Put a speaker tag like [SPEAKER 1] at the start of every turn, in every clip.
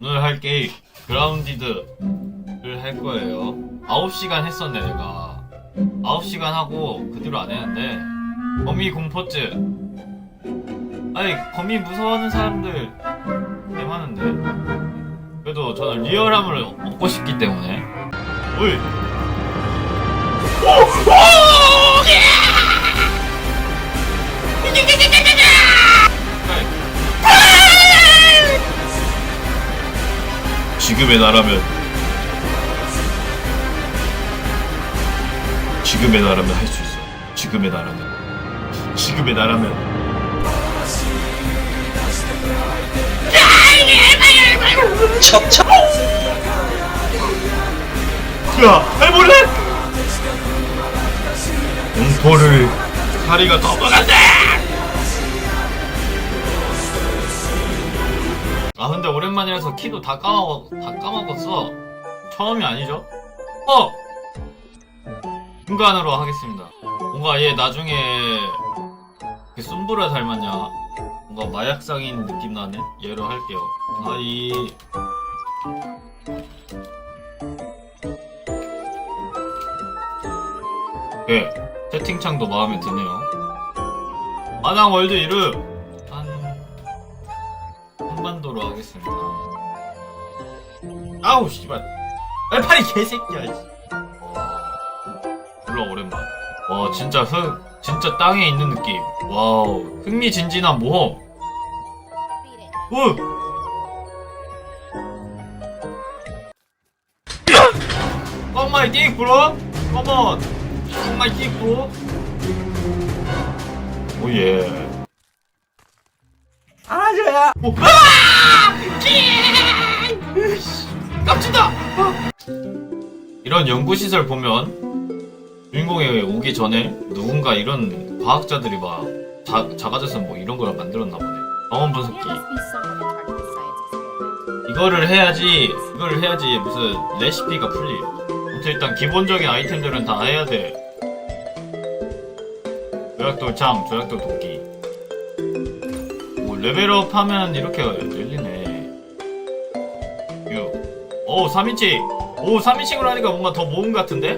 [SPEAKER 1] 오늘 할 게임 그라운디드를 할 거예요 9시간 했었네 내가 9시간 하고 그 뒤로 안 했는데 거미 공포증 아니 거미 무서워하는 사람들 꽤 많은데 그래도 저는 리얼함을 얻고 싶기 때문에 오이 지금의 나라면 지금의 나라면 할 수 있어. 지금의 나라면. 지금의 나라면.
[SPEAKER 2] 첩첩
[SPEAKER 1] 야 해볼래? 공포를 다리가 넘어간다 아 근데 오랜만이라서 키도 다 까먹어 다 까먹었어 처음이 아니죠? 어! 중간으로 하겠습니다 뭔가 얘 나중에 그 쏨브라 닮았냐 뭔가 마약상인 느낌 나는 얘로 할게요 아이 네, 채팅창도 마음에 드네요. 마당 월드 이름 하겠습니다. 아우 씨발, 아 팔이 개새끼야. 씨. 물론 오랜만. 와 진짜 흙, 진짜 땅에 있는 느낌. 와우, 흥미진진한 모험. 우. On my dick, bro. Come on. On my dick, bro. 오 예.
[SPEAKER 2] 아저야
[SPEAKER 1] 오, 아! 끼! 으이씨, 깜찍다. 이런 연구시설 보면 주인공이 오기 전에 누군가 이런 과학자들이 막 자, 작아져서 뭐 이런 걸 만들었나 보네. 병원 분석기. 이거를 해야지 이거를 해야지 무슨 레시피가 풀리. 아무튼 일단 기본적인 아이템들은 다 해야 돼. 조약돌 창, 조약돌 도끼. 뭐 레벨업 하면 이렇게 열리네. 6. 오, 3인칭. 오, 3인칭으로 하니까 뭔가 더 모음 같은데?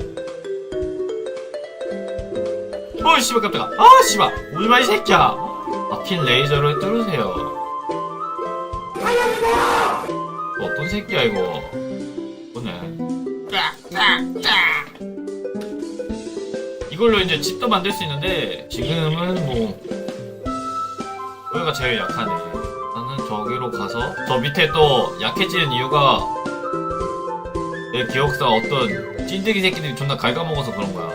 [SPEAKER 1] 오, 씨발, 깜짝아. 아, 씨발. 오지마, 이 새끼야. 막힌 레이저를 뚫으세요. 어떤 새끼야 이거 보네 이걸로 이제 집도 만들 수 있는데 지금은 뭐 여기가 제일 약하네. 나는 저기로 가서 저 밑에 또 약해지는 이유가 내 기억상 어떤 찐득이 새끼들이 존나 갉아먹어서 그런 거야.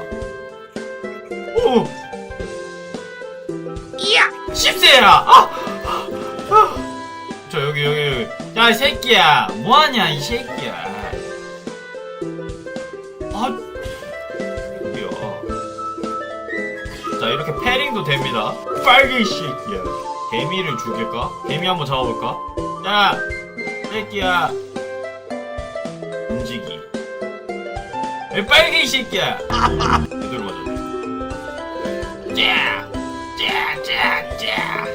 [SPEAKER 1] 오! 이야! 10세야! 아! 저 여기 여기 야 이 새끼야. 뭐하냐 이 새끼야. 아! 여기요 자 이렇게 패링도 됩니다. 빨개 이 새끼야 개미를 죽일까? 개미 한번 잡아볼까? 야! 새끼야! 움직이. 야, 빨개 이 새끼야? 이대로 가자. 짜짜 짜 짜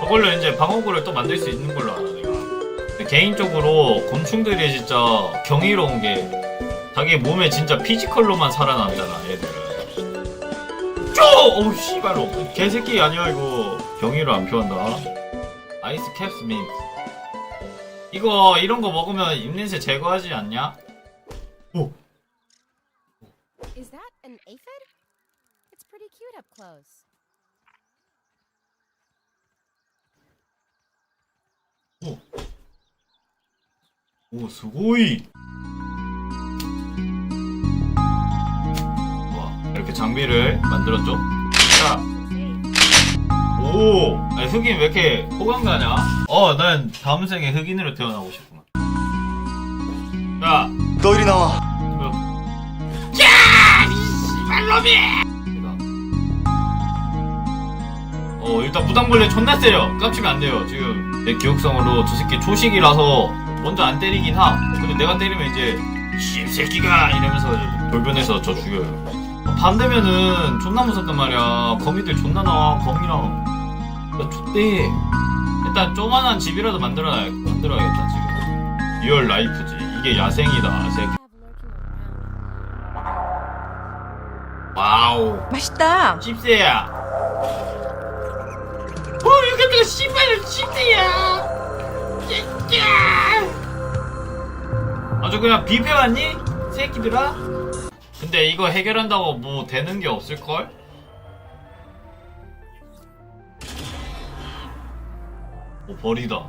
[SPEAKER 1] 저걸로 이제 방어구를 또 만들 수 있는 걸로 알아 내가. 개인적으로 곤충들이 진짜 경이로운 게 자기 몸에 진짜 피지컬로만 살아남잖아 얘들 은 쪼! 어우 씨발로 개새끼 아니야 이거 경이로 안 표한다 아이스 캡스 민트 이거 이런 거 먹으면 입냄새 제거하지 않냐? 오!
[SPEAKER 3] Is that an aphid? It's pretty cute up close.
[SPEAKER 1] 오, 스고이! 장비를 만들었죠. 자, 오, 아니, 흑인 왜 이렇게 호감 가냐? 어, 난 다음 생에 흑인으로 태어나고 싶구만. 야,
[SPEAKER 2] 너 이리 나와.
[SPEAKER 1] 어. 야, 이 씨발놈이! 어, 일단 무당벌레 존나 때려. 깝치면 안 돼요. 지금 내 기억상으로 저 새끼 초식이라서 먼저 안 때리긴 함. 근데 내가 때리면 이제 씹새끼가 이러면서 돌변해서 저 죽여요. 밤 되면은 존나 무섭단 말이야. 거미들 존나 나와. 거미랑. 야, 족대. 일단 조만한 집이라도 만들어 만들어야겠다 지금 리얼 라이프지 이게 야생이다 새끼. 와우
[SPEAKER 4] 맛있다.
[SPEAKER 1] 씹새야 어 이거 씨발 씹새야 아주 그냥 비벼 왔니? 새끼들아? 근데 이거 해결한다고 뭐 되는 게 없을걸? 오 버리다.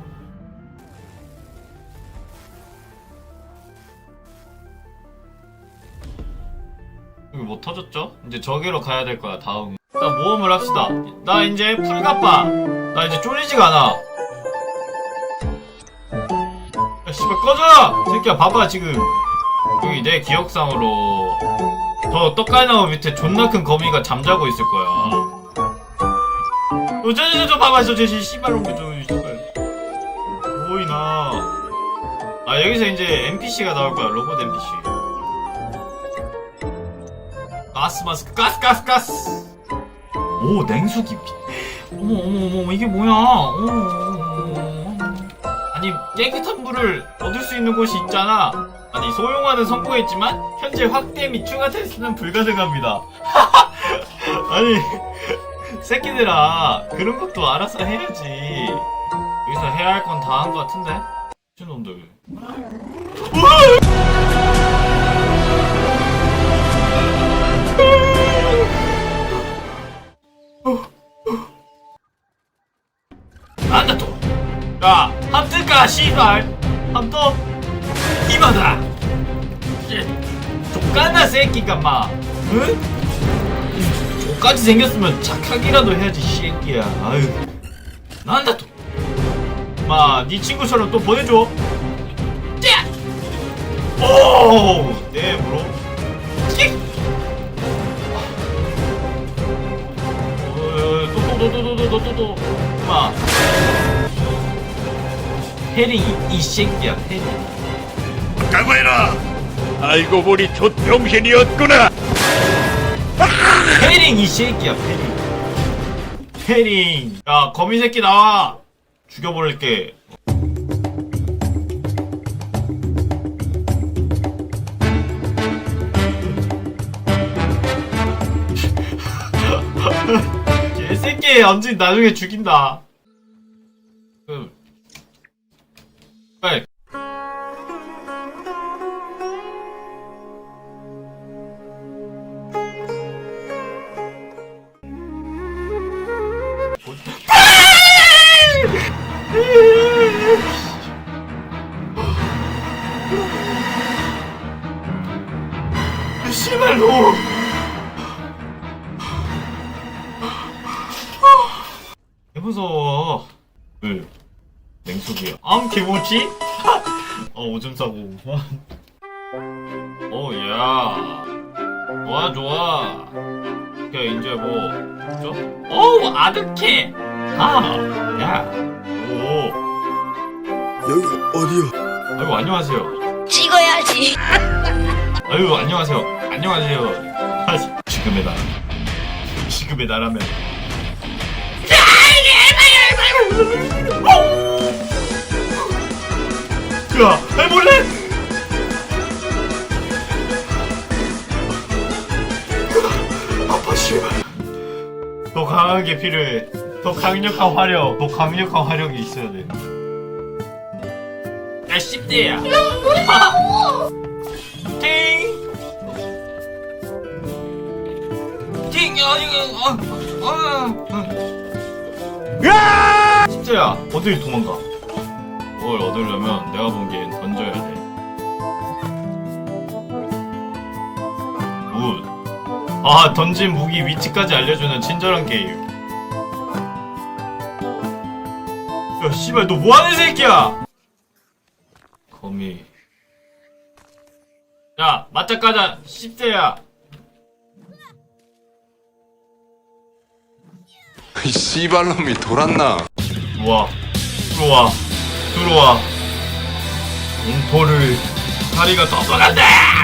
[SPEAKER 1] 여기 뭐 터졌죠? 이제 저기로 가야 될 거야 다음. 일단 모험을 합시다. 나 이제 풀가빠 나 이제 쫄리지가 않아. 야 씨발 꺼져! 새끼야 봐봐 지금. 여기 내 기억상으로 저 떡갈나무 밑에 존나 큰 거미가 잠자고 있을 거야 어, 저, 저, 저, 저, 봐봐, 저, 저, 저, 씨발 놈, 저, 씨발. 보이나. 아, 여기서 이제 NPC가 나올 거야, 로봇 NPC. 가스 마스크, 가스, 가스, 가스! 오, 냉수기. 어머, 어머, 어머, 어머, 이게 뭐야? 어머, 어머, 어머. 아니, 깨끗한 물을 얻을 수 있는 곳이 있잖아. 아니, 소용화는 성공했지만, 현재 확대 및 추가 테스트는 불가능합니다. 아니, 새끼들아 그런 것도 알아서 해야지. 여기서 해야 할 건 다 한 것 같은데? 미친놈들. 안다 또 야 함뜨까 씨발. 함떠 족간나 새끼가 마. 응? 똑같이 생겼으면 착하기라도 해야지 새끼야. 아유. 난다 또 마 네 친구처럼 또 보내줘. 짜! 오! 네 브로? 씩! 어, 또또또또또또또또. 마. 해링 이, 이 새끼야 해링
[SPEAKER 5] 각오해라. 알고 보니 좆병신이었구나.
[SPEAKER 1] 패링 이 새끼야 패링. 패링. 야 거미 새끼 나와. 죽여버릴게. 개새끼 언제 나중에 죽인다. 그 빨리 암 개모치? 어 오줌 싸고. 오 야. 좋아 좋아. 오케이 이제 뭐. 저? 오 아득해. 아. 야. 오.
[SPEAKER 6] 여기 어디요?
[SPEAKER 1] 아이고 안녕하세요.
[SPEAKER 4] 찍어야지.
[SPEAKER 1] 아유 안녕하세요. 안녕하세요. 아, 지금의 나. 지금의 나라면. 야, 해볼래? 아파 씨발. 더 강하게 필요해. 더 강력한 화력. 더 강력한 화력이 있어야 돼. 야, 씹대야. 팅! 팅! 야, 이거, 아, 아, 아. 진짜야, 어딜 도망가? 뭘 얻으려면 내가 보기엔 던져야 돼. 굿. 아, 던진 무기 위치까지 알려주는 친절한 게임. 야, 씨발, 너 뭐하는 새끼야! 거미. 야, 맞짱 까자, 10대야.
[SPEAKER 6] 이 씨발놈이 돌았나?
[SPEAKER 1] 들어와, 들어와, 들어와. 공포를 다리가 넘어간다!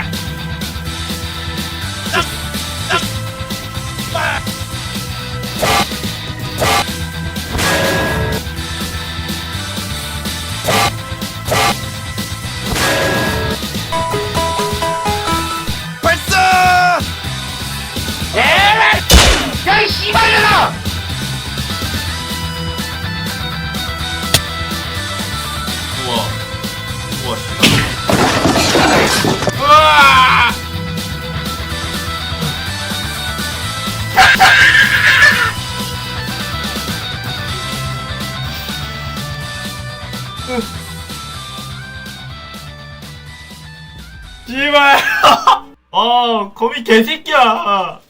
[SPEAKER 1] 거미 개새끼야